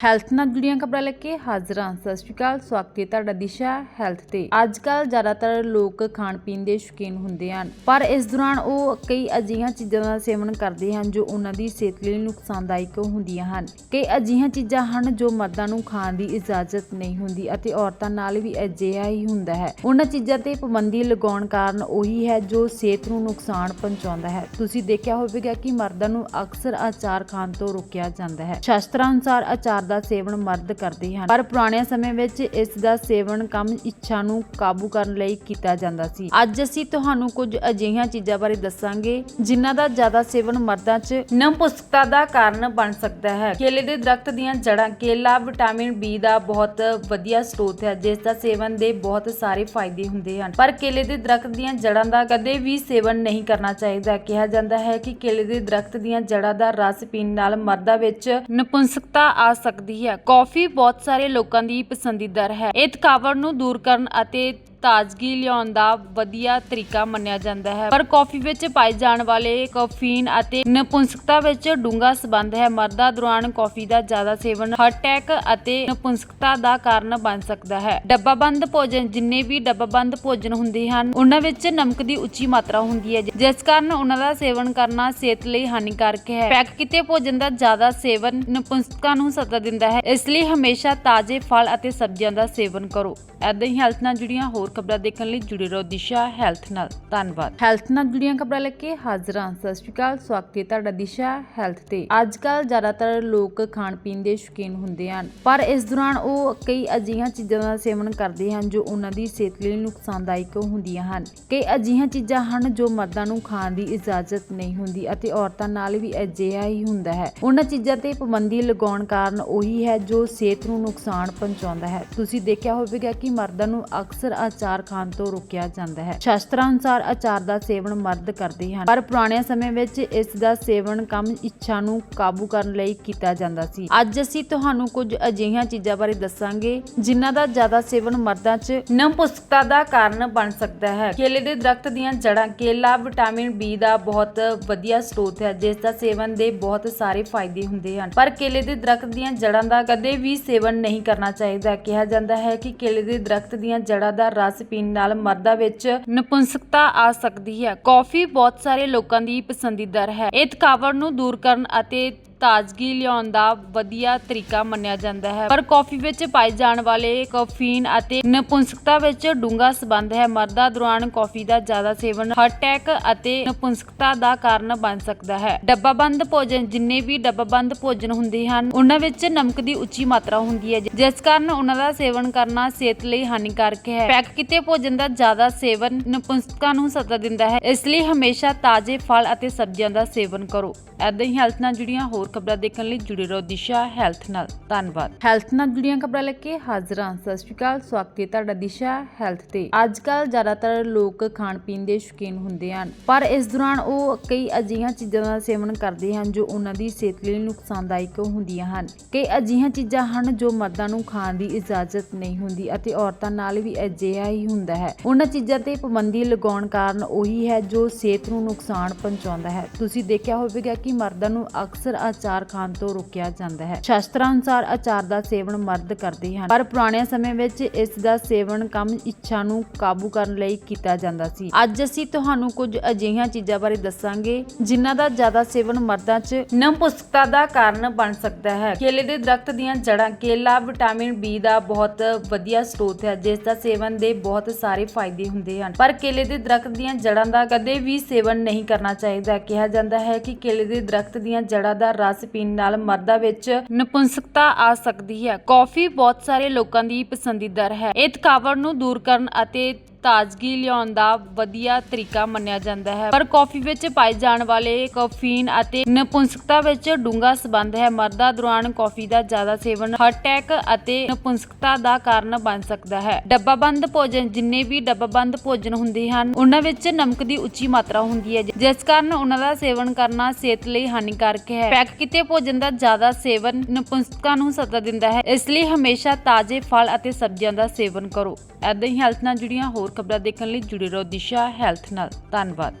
Health ਨਾਲ ਜੁੜੀਆਂ ਖਬਰਾਂ ਲੈ ਕੇ ਹਾਜ਼ਰ ਹਾਂ। ਸਤਿ ਸ਼੍ਰੀ ਅਕਾਲ, ਸਵਾਗਤ ਹੈ ਤੁਹਾਡਾ ਦਿਸ਼ਾ ਹੈਲਥ ਤੇ। ਅੱਜ ਕੱਲ ਜ਼ਿਆਦਾਤਰ ਲੋਕ ਖਾਣ ਪੀਣ ਦੇ ਸ਼ੌਕੀਨ ਹੁੰਦੇ ਹਨ, ਪਰ ਇਸ ਦੌਰਾਨ ਉਹ ਕਈ ਅਜਿਹੀਆਂ ਚੀਜ਼ਾਂ ਦਾ ਸੇਵਨ ਕਰਦੇ ਹਨ ਜੋ ਉਹਨਾਂ ਦੀ ਸਿਹਤ ਲਈ ਨੁਕਸਾਨਦਾਇਕ ਹੁੰਦੀਆਂ ਹਨ। ਕਈ ਅਜਿਹੀਆਂ ਚੀਜ਼ਾਂ ਹਨ ਜੋ ਮਰਦਾਂ ਨੂੰ ਖਾਣ ਦੀ ਇਜਾਜ਼ਤ ਨਹੀਂ ਹੁੰਦੀ ਅਤੇ ਔਰਤਾਂ ਨਾਲ ਵੀ ਅਜਿਹਾ ਹੀ ਹੁੰਦਾ ਹੈ। ਉਹਨਾਂ ਚੀਜ਼ਾਂ ਤੇ ਪਾਬੰਦੀ ਲਗਾਉਣ ਕਾਰਨ ਉਹੀ ਹੈ ਜੋ ਸਿਹਤ ਨੂੰ ਨੁਕਸਾਨ ਪਹੁੰਚਾਉਂਦਾ ਹੈ। ਤੁਸੀਂ ਦੇਖਿਆ ਹੋਵੇਗਾ ਕਿ ਮਰਦਾਂ ਨੂੰ ਅਕਸਰ ਅਚਾਰ ਖਾਣ ਤੋਂ ਰੋਕਿਆ ਜਾਂਦਾ ਹੈ। ਸ਼ਾਸਤਰਾਂ ਅਨੁਸਾਰ ਅਚਾਰ ਦਾ ਸੇਵਨ ਮਰਦ ਕਰਦੇ ਹਨ। ਪਰ ਪੁਰਾਣੇ ਸਮੇਂ ਵਿੱਚ ਇਸ ਦਾ ਸੇਵਨ ਕੰਮ ਇੱਛਾ ਨੂੰ ਕਾਬੂ ਕਰਨ ਲਈ ਕੀਤਾ ਜਾਂਦਾ ਸੀ। ਅੱਜ ਅਸੀਂ ਤੁਹਾਨੂੰ ਕੁਝ ਅਜਿਹੀਆਂ ਚੀਜ਼ਾਂ ਬਾਰੇ ਦੱਸਾਂਗੇ, ਜਿਨ੍ਹਾਂ ਦਾ ਜ਼ਿਆਦਾ ਸੇਵਨ ਮਰਦਾਂ 'ਚ ਨਪੁੰਸਕਤਾ ਦਾ ਕਾਰਨ ਬਣ ਸਕਦਾ ਹੈ। ਕੇਲੇ ਦੇ ਦਰਖਤ ਦੀਆਂ ਜੜ੍ਹਾਂ, ਕੇਲਾ, ਵਿਟਾਮਿਨ ਬੀ ਦਾ ਬਹੁਤ ਵਧੀਆ ਸਰੋਤ ਹੈ, ਜਿਸ ਦਾ ਸੇਵਨ ਦੇ ਬਹੁਤ ਸਾਰੇ ਫਾਇਦੇ ਹੁੰਦੇ ਹਨ। ਪਰ ਕੇਲੇ ਦੇ ਦਰਖਤ ਦੀਆਂ ਜੜ੍ਹਾਂ ਦਾ ਕਦੇ ਵੀ ਸੇਵਨ ਨਹੀਂ ਕਰਨਾ ਚਾਹੀਦਾ। ਕਿਹਾ ਜਾਂਦਾ ਹੈ ਕਿ ਕੇਲੇ ਦੇ ਦਰਖਤ ਦੀਆਂ ਜੜ੍ਹਾਂ ਦਾ ਰਸ ਪੀਣ ਨਾਲ ਮਰਦਾਂ ਵਿੱਚ ਨਪੁੰਸਕਤਾ ਆ ਸਕਦੀ ਸਕਦੀ ਹੈ। ਕਾਫੀ ਬਹੁਤ ਸਾਰੇ ਲੋਕਾਂ ਦੀ ਪਸੰਦੀਦਾ ਹੈ। ਇਹ ਥਕਾਵਟ ਨੂੰ ਦੂਰ ਕਰਨ ਅਤੇ ਤਾਜ਼ਗੀ ਲਿਆਉਣ ਦਾ ਵਧੀਆ ਤਰੀਕਾ ਮੰਨਿਆ ਜਾਂਦਾ ਹੈ। ਪਰ ਕੌਫੀ ਵਿੱਚ ਪਾਏ ਜਾਣ ਵਾਲੇ ਕੈਫੀਨ ਅਤੇ ਨਪੁੰਸਕਤਾ ਵਿੱਚ ਡੂੰਘਾ ਸਬੰਧ ਹੈ। ਮਰਦਾਂ ਦੌਰਾਨ ਕੌਫੀ ਦਾ ਜ਼ਿਆਦਾ ਸੇਵਨ ਹਾਰਟ ਅਟੈਕ ਅਤੇ ਨਪੁੰਸਕਤਾ ਦਾ ਕਾਰਨ ਬਣ ਸਕਦਾ ਹੈ। ਡੱਬਾਬੰਦ ਭੋਜਨ ਜਿੰਨੇ ਵੀ ਡੱਬਾਬੰਦ ਭੋਜਨ ਹੁੰਦੇ ਹਨ, ਉਹਨਾਂ ਵਿੱਚ ਨਮਕ ਦੀ ਉੱਚੀ ਮਾਤਰਾ ਹੁੰਦੀ ਹੈ। ਜਿਸ ਕਾਰਨ ਉਹਨਾਂ ਦਾ ਸੇਵਨ ਕਰਨਾ ਸਿਹਤ ਲਈ ਹਾਨੀਕਾਰਕ ਹੈ। ਪੈਕ ਕੀਤੇ ਭੋਜਨ ਦਾ ਜ਼ਿਆਦਾ ਸੇਵਨ ਨਪੁੰਸਕਤਾ ਨੂੰ ਸੱਦਾ ਦਿੰਦਾ ਹੈ। ਇਸ ਲਈ ਹਮੇਸ਼ਾ ਤਾਜ਼ੇ ਫਲ ਅਤੇ ਸਬਜ਼ੀਆਂ ਦਾ ਸੇਵਨ ਕਰੋ। ਐਦਾਂ ਹੀ ਹੈਲਥ ਨਾਲ ਜੁੜੀਆਂ ਹੋਰ ਖਬਰਾਂ ਦੇਖਣ ਲਈ ਜੁੜੇ ਰਹੋ ਦਿਸ਼ਾ ਹੈਲਥ ਨਾਲ। ਧੰਨਵਾਦ। ਹੈਲਥ ਨਾਲ ਜੁੜੀਆਂ ਖਬਰਾਂ ਲੈ ਕੇ ਹਾਜ਼ਰ ਹਾਂ। ਸਤਿ ਸ਼੍ਰੀ ਅਕਾਲ, ਸਵਾਗਤ ਹੈ ਤੁਹਾਡਾ ਦਿਸ਼ਾ ਹੈਲਥ ਤੇ। ਅੱਜ ਕੱਲ ਜ਼ਿਆਦਾਤਰ ਲੋਕ ਖਾਣ ਪੀਣ ਦੇ ਸ਼ੌਕੀਨ ਹੁੰਦੇ ਹਨ, ਪਰ ਇਸ ਦੌਰਾਨ ਉਹ ਕਈ ਅਜਿਹੀਆਂ ਚੀਜ਼ਾਂ ਦਾ ਸੇਵਨ ਕਰਦੇ ਹਨ ਜੋ ਉਹਨਾਂ ਦੀ ਸਿਹਤ ਲਈ ਨੁਕਸਾਨਦਾਇਕ ਹੁੰਦੀਆਂ ਹਨ। ਕਈ ਅਜਿਹੀਆਂ ਚੀਜ਼ਾਂ ਹਨ ਜੋ ਮਰਦਾਂ ਨੂੰ ਖਾਣ ਦੀ ਇਜਾਜ਼ਤ ਨਹੀਂ ਹੁੰਦੀ ਅਤੇ ਔਰਤਾਂ ਨਾਲ ਵੀ ਅਜਿਹਾ ਹੀ ਹੁੰਦਾ ਹੈ। ਉਹਨਾਂ ਚੀਜ਼ਾਂ ਤੇ ਪਾਬੰਦੀ ਲਗਾਉਣ ਕਾਰਨ ਉਹੀ ਹੈ ਜੋ ਸਿਹਤ ਨੂੰ ਨੁਕਸਾਨ ਪਹੁੰਚਾਉਂਦਾ ਹੈ। ਤੁਸੀਂ ਦੇਖਿਆ ਹੋਵੇਗਾ ਕਿ ਮਰਦਾਂ ਨੂੰ ਅਕਸਰ ਅਚਾਰ ਖਾਣ ਤੋਂ ਰੋਕਿਆ ਜਾਂਦਾ ਹੈ। ਸ਼ਾਸਤਰਾਂ ਅਨੁਸਾਰ ਅਚਾਰ ਦਾ ਸੇਵਨ ਮਰਦ ਕਰਦੇ ਹਨ, ਪਰ ਪੁਰਾਣੇ ਸਮੇਂ ਵਿੱਚ ਇਸ ਦਾ ਸੇਵਨ ਕਮ ਇੱਛਾ ਨੂੰ ਕਾਬੂ ਕਰਨ ਲਈ ਕੀਤਾ ਜਾਂਦਾ ਸੀ। ਅੱਜ ਅਸੀਂ ਤੁਹਾਨੂੰ ਕੁਝ ਅਜਿਹੀਆਂ ਚੀਜ਼ਾਂ ਬਾਰੇ ਦੱਸਾਂਗੇ, ਜਿਨ੍ਹਾਂ ਦਾ ਜ਼ਿਆਦਾ ਸੇਵਨ ਮਰਦਾਂ 'ਚ ਨਪੁੰਸਕਤਾ ਦਾ ਕਾਰਨ ਬਣ ਸਕਦਾ ਹੈ। ਕੇਲੇ ਦੇ ਦਰਖਤ ਦੀਆਂ ਜੜ੍ਹਾਂ, ਕੇਲਾ ਵਿਟਾਮਿਨ ਬੀ ਦਾ ਬਹੁਤ ਵਧੀਆ ਸਰੋਤ ਹੈ, ਜਿਸ ਦਾ ਸੇਵਨ ਦੇ ਬਹੁਤ ਸਾਰੇ ਫਾਇਦੇ ਹੁੰਦੇ ਹਨ। ਪਰ ਕੇਲੇ ਦੇ ਦਰਖਤ ਦੀਆਂ ਜੜ੍ਹਾਂ ਦਾ ਕਦੇ ਵੀ ਸੇਵਨ ਨਹੀਂ ਕਰਨਾ ਚਾਹੀਦਾ। ਕਿਹਾ ਜਾਂਦਾ ਹੈ ਕਿ ਕੇਲੇ ਦੇ ਦਰਖਤ ਦੀਆਂ ਜੜ੍ਹਾਂ ਦਾ ਰਸ ਪੀਣ ਨਾਲ ਮਰਦਾਂ ਵਿੱਚ ਨਪੁੰਸਕਤਾ ਆ ਸਕਦੀ ਹੈ। ਕਾਫੀ ਬਹੁਤ ਸਾਰੇ ਲੋਕਾਂ ਦੀ ਪਸੰਦੀਦਾ ਹੈ। ਇਹ ਥਕਾਵਟ ਨੂੰ ਦੂਰ ਕਰਨ ਅਤੇ ਤਾਜ਼ਗੀ ਲਿਆਉਣ ਦਾ ਵਧੀਆ ਤਰੀਕਾ ਮੰਨਿਆ ਜਾਂਦਾ ਹੈ। ਪਰ ਕੌਫੀ ਵਿੱਚ ਪਾਏ ਜਾਣ ਵਾਲੇ ਕੈਫੀਨ ਅਤੇ ਨਪੁੰਸਕਤਾ ਵਿੱਚ ਡੂੰਘਾ ਸਬੰਧ ਹੈ। ਮਰਦਾਂ ਦੌਰਾਨ ਕੌਫੀ ਦਾ ਜ਼ਿਆਦਾ ਸੇਵਨ ਹਾਰਟ ਅਟੈਕ ਅਤੇ ਨਪੁੰਸਕਤਾ ਦਾ ਕਾਰਨ ਬਣ ਸਕਦਾ ਹੈ। ਡੱਬਾਬੰਦ ਭੋਜਨ ਜਿੰਨੇ ਵੀ ਡੱਬਾਬੰਦ ਭੋਜਨ ਹੁੰਦੇ ਹਨ, ਉਹਨਾਂ ਵਿੱਚ ਨਮਕ ਦੀ ਉੱਚੀ ਮਾਤਰਾ ਹੁੰਦੀ ਹੈ। ਜਿਸ ਕਾਰਨ ਉਹਨਾਂ ਦਾ ਸੇਵਨ ਕਰਨਾ ਸਿਹਤ ਲਈ ਹਾਨੀਕਾਰਕ ਹੈ। ਪੈਕ ਕੀਤੇ ਭੋਜਨ ਦਾ ਜ਼ਿਆਦਾ ਸੇਵਨ ਨਪੁੰਸਕਤਾ ਨੂੰ ਸੱਦਾ ਦਿੰਦਾ ਹੈ। ਇਸ ਲਈ ਹਮੇਸ਼ਾ ਤਾਜ਼ੇ ਫਲ ਅਤੇ ਸਬਜ਼ੀਆਂ ਦਾ ਸੇਵਨ ਕਰੋ। ਐਦਾਂ ਹੀ ਹੈਲਥ ਨਾਲ ਜੁੜੀਆਂ ਹੋਰ ਖਬਰਾਂ ਦੇਖਣ ਲਈ ਜੁੜੇ ਰਹੋ ਦਿਸ਼ਾ ਹੈਲਥ ਨਾਲ। ਧੰਨਵਾਦ। ਹੈਲਥ ਨਾਲ ਜੁੜੀਆਂ ਖਬਰਾਂ ਲੈ ਕੇ ਹਾਜ਼ਰ ਹਾਂ। ਸਤਿ ਸ਼੍ਰੀ ਅਕਾਲ, ਸਵਾਗਤ ਹੈ ਤੁਹਾਡਾ ਦਿਸ਼ਾ ਹੈਲਥ ਤੇ। ਅੱਜ ਕੱਲ ਜ਼ਿਆਦਾਤਰ ਲੋਕ ਖਾਣ ਪੀਣ ਦੇ ਸ਼ੌਕੀਨ ਹੁੰਦੇ ਹਨ, ਪਰ ਇਸ ਦੌਰਾਨ ਉਹ ਕਈ ਅਜਿਹੀਆਂ ਚੀਜ਼ਾਂ ਦਾ ਸੇਵਨ ਕਰਦੇ ਹਨ ਜੋ ਉਹਨਾਂ ਦੀ ਸਿਹਤ ਲਈ ਨੁਕਸਾਨਦਾਇਕ ਹੁੰਦੀਆਂ ਹਨ। ਕਈ ਅਜਿਹੀਆਂ ਚੀਜ਼ਾਂ ਹਨ ਜੋ ਮਰਦਾਂ ਨੂੰ ਖਾਣ ਦੀ ਇਜਾਜ਼ਤ ਨਹੀਂ ਹੁੰਦੀ ਅਤੇ ਔਰਤਾਂ ਨਾਲ ਵੀ ਅਜਿਹਾ ਹੀ ਹੁੰਦਾ ਹੈ। ਉਹਨਾਂ ਚੀਜ਼ਾਂ ਤੇ ਪਾਬੰਦੀ ਲਗਾਉਣ ਕਾਰਨ ਉਹੀ ਹੈ ਜੋ ਸਿਹਤ ਨੂੰ ਨੁਕਸਾਨ ਪਹੁੰਚਾਉਂਦਾ ਹੈ। ਤੁਸੀਂ ਦੇਖਿਆ ਹੋਵੇਗਾ ਕਿ ਮਰਦਾਂ ਨੂੰ ਅਕਸਰ ਅਚਾਰ ਖਾਣ ਤੋਂ ਰੋਕਿਆ ਜਾਂਦਾ ਹੈ। ਸ਼ਾਸਤਰਾਂ ਅਨੁਸਾਰ ਅਚਾਰ ਦਾ ਸੇਵਨ ਮਰਦ ਕਰਦੇ ਹਨ। ਪਰ ਪੁਰਾਣੇ ਸਮੇਂ ਵਿੱਚ ਇਸ ਦਾ ਸੇਵਨ ਕਮ ਇੱਛਾ ਨੂੰ ਕਾਬੂ ਕਰਨ ਲਈ ਕੀਤਾ ਜਾਂਦਾ ਸੀ। ਅੱਜ ਅਸੀਂ ਤੁਹਾਨੂੰ ਕੁਝ ਅਜਿਹੀਆਂ ਚੀਜ਼ਾਂ ਬਾਰੇ ਦੱਸਾਂਗੇ, ਜਿਨ੍ਹਾਂ ਦਾ ਜ਼ਿਆਦਾ ਸੇਵਨ ਮਰਦਾਂ 'ਚ ਨਪੁੰਸਕਤਾ ਦਾ ਕਾਰਨ ਬਣ ਸਕਦਾ ਹੈ। ਕੇਲੇ ਦੇ ਦਰਖਤ ਦੀਆਂ ਜੜ੍ਹਾਂ ਕੇਲਾ, ਵਿਟਾਮਿਨ ਬੀ ਦਾ ਬਹੁਤ ਵਧੀਆ ਸਰੋਤ ਹੈ, ਜਿਸ ਦਾ ਸੇਵਨ ਦੇ ਬਹੁਤ ਸਾਰੇ ਫਾਇਦੇ ਹੁੰਦੇ ਹਨ। ਪਰ ਕੇਲੇ ਦੇ ਦਰਖਤ ਦੀਆਂ ਜੜ੍ਹਾਂ ਦਾ ਕਦੇ ਵੀ ਸੇਵਨ ਨਹੀਂ ਕਰਨਾ ਚਾਹੀਦਾ। ਕਿਹਾ ਜਾਂਦਾ ਹੈ ਕਿ ਕੇਲੇ ਦੇ ਦਰਖਤ ਦੀਆਂ ਜੜ੍ਹਾਂ ਦਾ ਰਸ ਪੀਣ ਨਾਲ ਮਰਦਾਂ ਵਿੱਚ ਨਪੁੰਸਕਤਾ ਆ ਸਕਦੀ ਹੈ। ਕਾਫੀ ਬਹੁਤ ਸਾਰੇ ਲੋਕਾਂ ਦੀ ਪਸੰਦੀਦਾ ਹੈ। ਇਹ ਥਕਾਵਟ ਨੂੰ ਦੂਰ ਕਰਨ ਅਤੇ ਤਾਜ਼ਗੀ ਲਿਆਉਣ ਦਾ ਵਧੀਆ ਤਰੀਕਾ ਮੰਨਿਆ ਜਾਂਦਾ ਹੈ। ਪਰ ਕੌਫੀ ਵਿੱਚ ਪਾਏ ਜਾਣ ਵਾਲੇ ਕੈਫੀਨ ਅਤੇ ਨਪੁੰਸਕਤਾ ਵਿੱਚ ਡੂੰਘਾ ਸਬੰਧ ਹੈ। ਮਰਦਾਂ ਦੌਰਾਨ ਕੌਫੀ ਦਾ ਜ਼ਿਆਦਾ ਸੇਵਨ ਹਾਰਟ ਅਟੈਕ ਅਤੇ ਨਪੁੰਸਕਤਾ ਦਾ ਕਾਰਨ ਬਣ ਸਕਦਾ ਹੈ। ਡੱਬਾਬੰਦ ਭੋਜਨ ਜਿੰਨੇ ਵੀ ਡੱਬਾਬੰਦ ਭੋਜਨ ਹੁੰਦੇ ਹਨ, ਉਹਨਾਂ ਵਿੱਚ ਨਮਕ ਦੀ ਉੱਚੀ ਮਾਤਰਾ ਹੁੰਦੀ ਹੈ। ਜਿਸ ਕਾਰਨ ਉਹਨਾਂ ਦਾ ਸੇਵਨ ਕਰਨਾ ਸਿਹਤ ਲਈ ਹਾਨੀਕਾਰਕ ਹੈ। ਪੈਕ ਕੀਤੇ ਭੋਜਨ ਦਾ ਜ਼ਿਆਦਾ ਸੇਵਨ ਨਪੁੰਸਕਤਾ ਨੂੰ ਸੱਦਾ ਦਿੰਦਾ ਹੈ। ਇਸ ਲਈ ਹਮੇਸ਼ਾ ਤਾਜ਼ੇ ਫਲ ਅਤੇ ਸਬਜ਼ੀਆਂ ਦਾ ਸੇਵਨ ਕਰੋ। ਐਦਾਂ ਹੀ ਹੈਲਥ ਨਾਲ ਜੁੜੀਆਂ ਹੋਰ ਹੋਰ ਖਬਰਾਂ ਦੇਖਣ ਲਈ ਜੁੜੇ ਰਹੋ ਦਿਸ਼ਾ ਹੈਲਥ ਨਾਲ। ਧੰਨਵਾਦ।